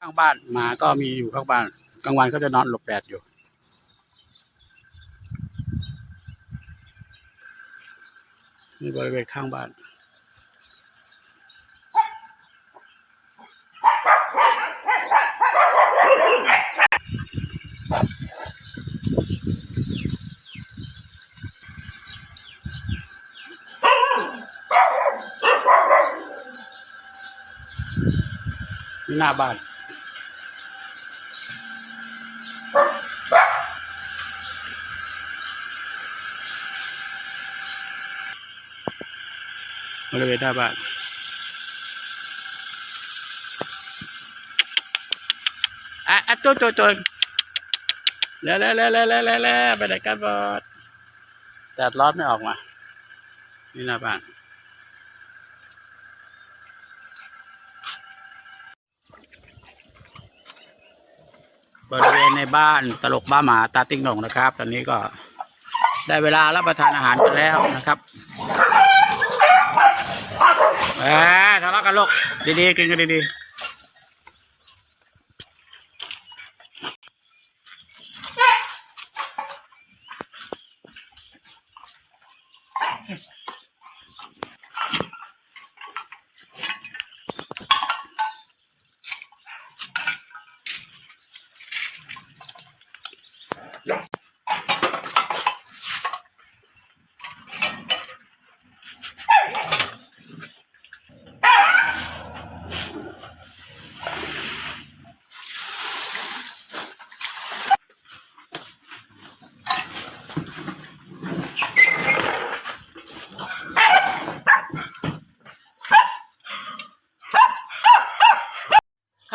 ข้างบ้านหมาก็มีอยู่ข้างบ้านกลางวันก็จะนอนหลบแดดอยู่ นี่บริเวณข้างบ้านหน้าบ้าน บริเวณหน้าบ้านอะอะโจโจโจแล้วแล้วแล้วแล้วแล้วแล้วไปไหนกันบอดแดดร้อนไม่ออกมา นี่หน้าบ้านบริเวณในบ้านตลกบ้าหมาตาติ้งหนงนะครับ ตอนนี้ก็ได้เวลารับประทานอาหารกันแล้วนะครับ เออทะเลาะกันลูกดีๆกินกันดีๆ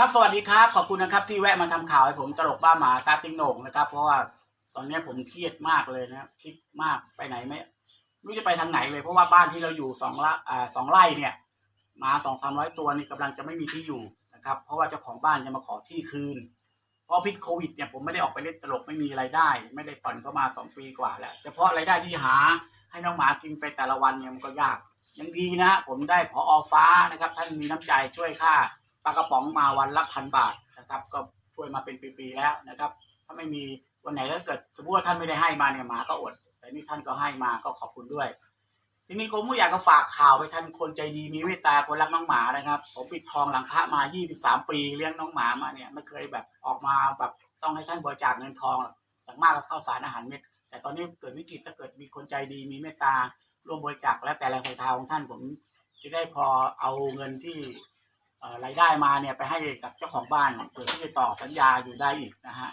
ครับสวัสดีครับ ขอบคุณนะครับ ที่แวะมาทำข่าวให้ผมตลกบ้าหมาตาติ้งโหน่งนะครับ เพราะว่าตอนนี้ผมเครียดมากเลยนะครับคิดมากไปไหนไม่ไม่จะไปทางไหนเลย เพราะว่าบ้านที่เราอยู่สองละอ่าสองไร่เนี่ยหมาสองสามร้อยตัวนี่กำลังจะไม่มีที่อยู่นะครับ เพราะว่าเจ้าของบ้านจะมาขอที่คืน เพราะพิษโควิดเนี่ยผมไม่ได้ออกไปเล่นตลกไม่มีรายได้ ไม่ได้ผ่อนเข้ามาสองปีกว่าแล้วเฉพาะรายได้ที่หาให้น้องหมากินไปแต่ละวันเนี่ยมันก็ยากยังดีนะผมได้พออฟ้านะครับ ท่านมีน้ำใจช่วยค่า ปลากระป๋องมาวันละพันบาทนะครับ ก็ช่วยมาเป็นปีๆแล้วนะครับ ถ้าไม่มีวันไหนถ้าเกิดสมมติว่าท่านไม่ได้ให้มาเนี่ยหมาก็อด แต่นี่ท่านก็ให้มาก็ขอบคุณด้วย ทีนี้ผมก็อยากจะฝากข่าวไปท่านคนใจดีมีเมตตาคนรักน้องหมานะครับ ผมปิดทองหลังพระมา 23 ปีเลี้ยงน้องหมามาเนี่ยไม่เคยแบบออกมาแบบต้องให้ท่านบริจาคเงินทองอย่างมากก็ข้าวสารอาหารเม็ด แต่ตอนนี้เกิดวิกฤตถ้าเกิดมีคนใจดีมีเมตตาร่วมบริจาคแล้วแต่แรงศรัทธาของท่านผมจะได้พอเอาเงินที่ รายได้มาเนี่ยไปให้กับเจ้าของบ้านเพื่อที่จะต่อสัญญาอยู่ได้อีกนะฮะ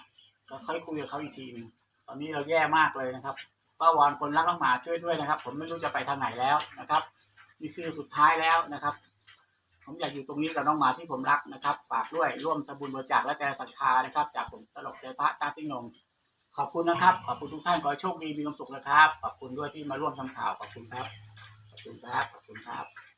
ก็ค่อยคุยกับเขาอีกทีหนึงตอนนี้เราแย่มากเลยนะครับ ก็วอนคนรักน้องหมาช่วยด้วยนะครับ ผมไม่รู้จะไปทางไหนแล้วนะครับนี่คือสุดท้ายแล้วนะครับ ผมอยากอยู่ตรงนี้กับน้องหมาที่ผมรักนะครับฝากด้วยร่วมทำบุญบริจาคและแต่ศรัทธานะครับ จากผมตลกใจพระตาติ้งนงขอบคุณนะครับ ขอบคุณทุกท่านขอให้โชคดีมีความสุขนะครับ ขอบคุณด้วยที่มาร่วมทำข่าวขอบคุณครับขอบคุณครับขอบคุณครับ